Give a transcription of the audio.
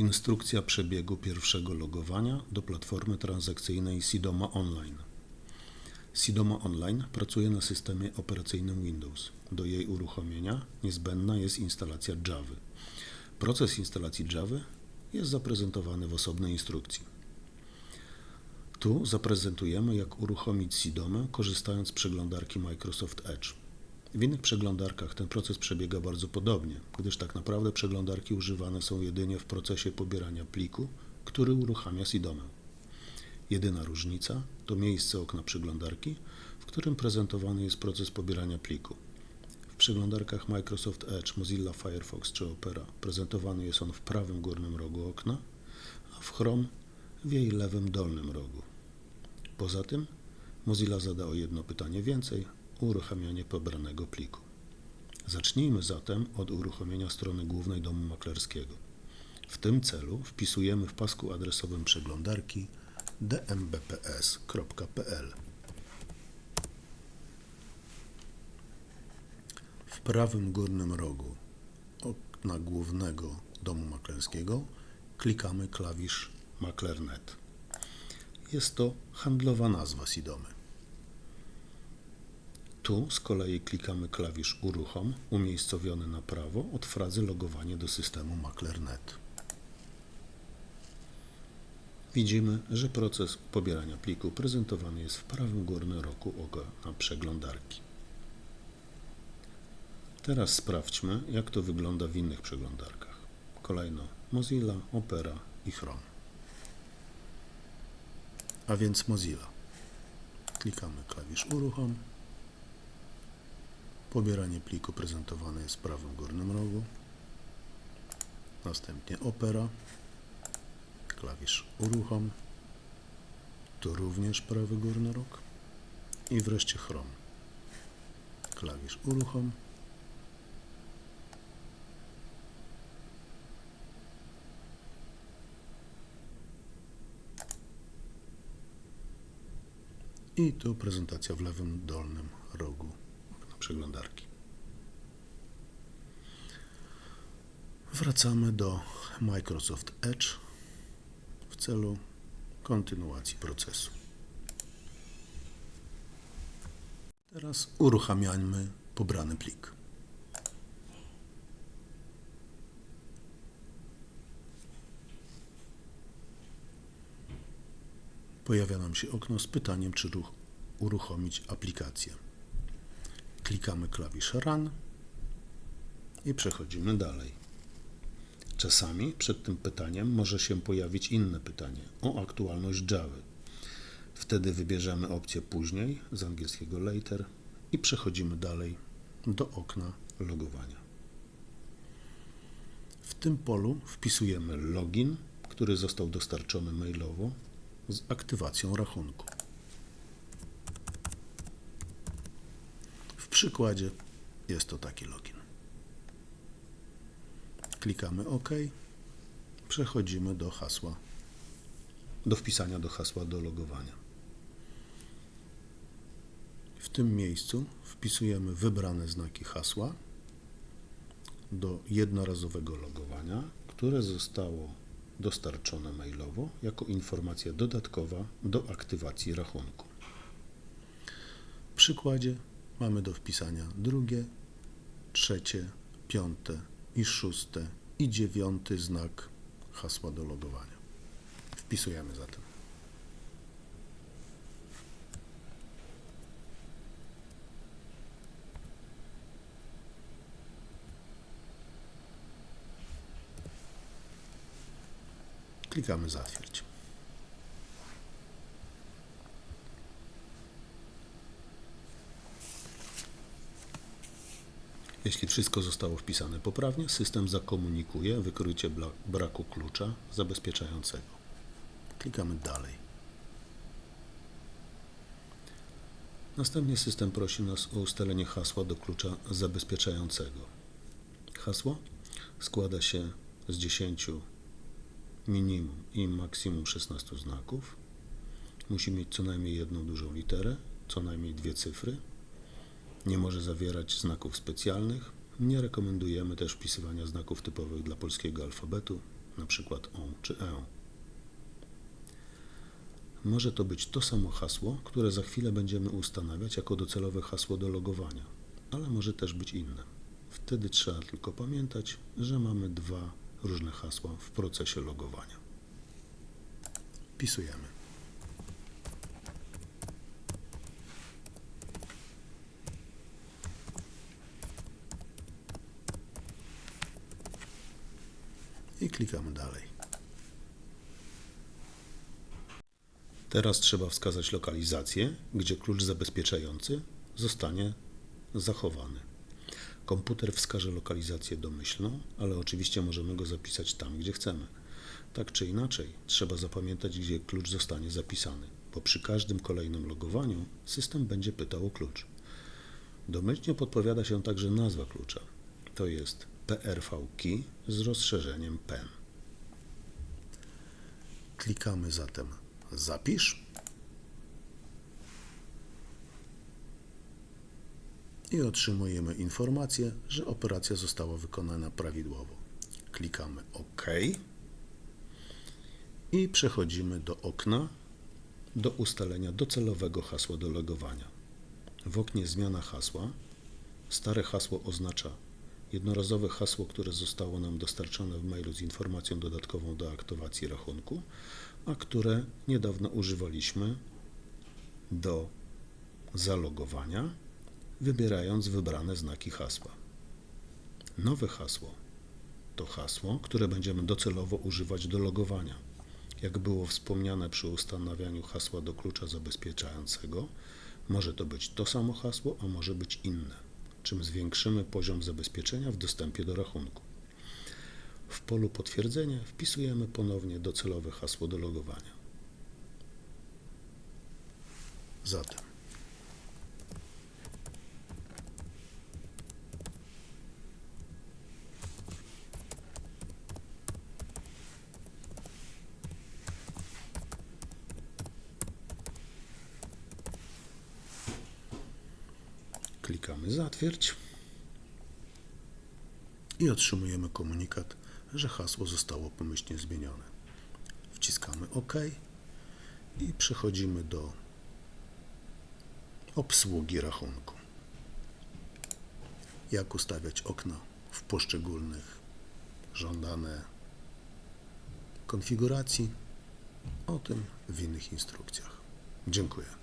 Instrukcja przebiegu pierwszego logowania do platformy transakcyjnej Sidoma Online. Sidoma Online pracuje na systemie operacyjnym Windows. Do jej uruchomienia niezbędna jest instalacja Java. Proces instalacji Java jest zaprezentowany w osobnej instrukcji. Tu zaprezentujemy, jak uruchomić Sidomę korzystając z przeglądarki Microsoft Edge. W innych przeglądarkach ten proces przebiega bardzo podobnie, gdyż tak naprawdę przeglądarki używane są jedynie w procesie pobierania pliku, który uruchamia Sidomę. Jedyna różnica to miejsce okna przeglądarki, w którym prezentowany jest proces pobierania pliku. W przeglądarkach Microsoft Edge, Mozilla Firefox czy Opera prezentowany jest on w prawym górnym rogu okna, a w Chrome w jej lewym dolnym rogu. Poza tym Mozilla zada o jedno pytanie więcej uruchamianie pobranego pliku. Zacznijmy zatem od uruchomienia strony głównej domu maklerskiego. W tym celu wpisujemy w pasku adresowym przeglądarki dmbps.pl. W prawym górnym rogu okna głównego domu maklerskiego klikamy klawisz Maklernet. Jest to handlowa nazwa Sidomy. Tu z kolei klikamy klawisz Uruchom umiejscowiony na prawo od frazy logowanie do systemu Maklernet. Widzimy, że proces pobierania pliku prezentowany jest w prawym górnym rogu okna przeglądarki. Teraz sprawdźmy, jak to wygląda w innych przeglądarkach. Kolejno Mozilla, Opera i Chrome. A więc Mozilla. Klikamy klawisz Uruchom. Pobieranie pliku prezentowane jest w prawym górnym rogu. Następnie Opera. Klawisz Uruchom. Tu również prawy górny róg. I wreszcie Chrome. Klawisz Uruchom. I tu prezentacja w lewym dolnym rogu przeglądarki. Wracamy do Microsoft Edge w celu kontynuacji procesu. Teraz uruchamiajmy pobrany plik. Pojawia nam się okno z pytaniem, czy ruch, uruchomić aplikację. Klikamy klawisz Run i przechodzimy dalej. Czasami przed tym pytaniem może się pojawić inne pytanie o aktualność Java. Wtedy wybierzemy opcję później z angielskiego later i przechodzimy dalej do okna logowania. W tym polu wpisujemy login, który został dostarczony mailowo z aktywacją rachunku. W przykładzie jest to taki login. Klikamy OK. Przechodzimy do hasła, do wpisania do hasła do logowania. W tym miejscu wpisujemy wybrane znaki hasła do jednorazowego logowania, które zostało dostarczone mailowo jako informacja dodatkowa do aktywacji rachunku. W przykładzie mamy do wpisania drugie, trzecie, piąte i szóste i dziewiąty znak hasła do logowania. Wpisujemy zatem. Klikamy zatwierdź. Jeśli wszystko zostało wpisane poprawnie, system zakomunikuje wykrycie braku klucza zabezpieczającego. Klikamy dalej. Następnie system prosi nas o ustalenie hasła do klucza zabezpieczającego. Hasło składa się z 10 minimum i maksimum 16 znaków. Musi mieć co najmniej jedną dużą literę, co najmniej dwie cyfry. Nie może zawierać znaków specjalnych. Nie rekomendujemy też wpisywania znaków typowych dla polskiego alfabetu np. on czy e. Może to być to samo hasło, które za chwilę będziemy ustanawiać jako docelowe hasło do logowania, ale może też być inne. Wtedy trzeba tylko pamiętać, że mamy dwa różne hasła w procesie logowania. Wpisujemy. I klikamy dalej. Teraz trzeba wskazać lokalizację, gdzie klucz zabezpieczający zostanie zachowany. Komputer wskaże lokalizację domyślną, ale oczywiście możemy go zapisać tam, gdzie chcemy. Tak czy inaczej, trzeba zapamiętać, gdzie klucz zostanie zapisany, bo przy każdym kolejnym logowaniu system będzie pytał o klucz. Domyślnie podpowiada się także nazwa klucza. To jest PRV Key z rozszerzeniem PEN. Klikamy zatem Zapisz i otrzymujemy informację, że operacja została wykonana prawidłowo. Klikamy OK i przechodzimy do okna do ustalenia docelowego hasła do logowania. W oknie Zmiana hasła stare hasło oznacza jednorazowe hasło, które zostało nam dostarczone w mailu z informacją dodatkową do aktywacji rachunku, a które niedawno używaliśmy do zalogowania, wybierając wybrane znaki hasła. Nowe hasło to hasło, które będziemy docelowo używać do logowania. Jak było wspomniane przy ustanawianiu hasła do klucza zabezpieczającego, może to być to samo hasło, a może być inne czym zwiększymy poziom zabezpieczenia w dostępie do rachunku. W polu potwierdzenia wpisujemy ponownie docelowe hasło do logowania. Zatem klikamy zatwierdź i otrzymujemy komunikat, że hasło zostało pomyślnie zmienione. Wciskamy OK i przechodzimy do obsługi rachunku. Jak ustawiać okna w poszczególnych żądane konfiguracji? O tym w innych instrukcjach. Dziękuję.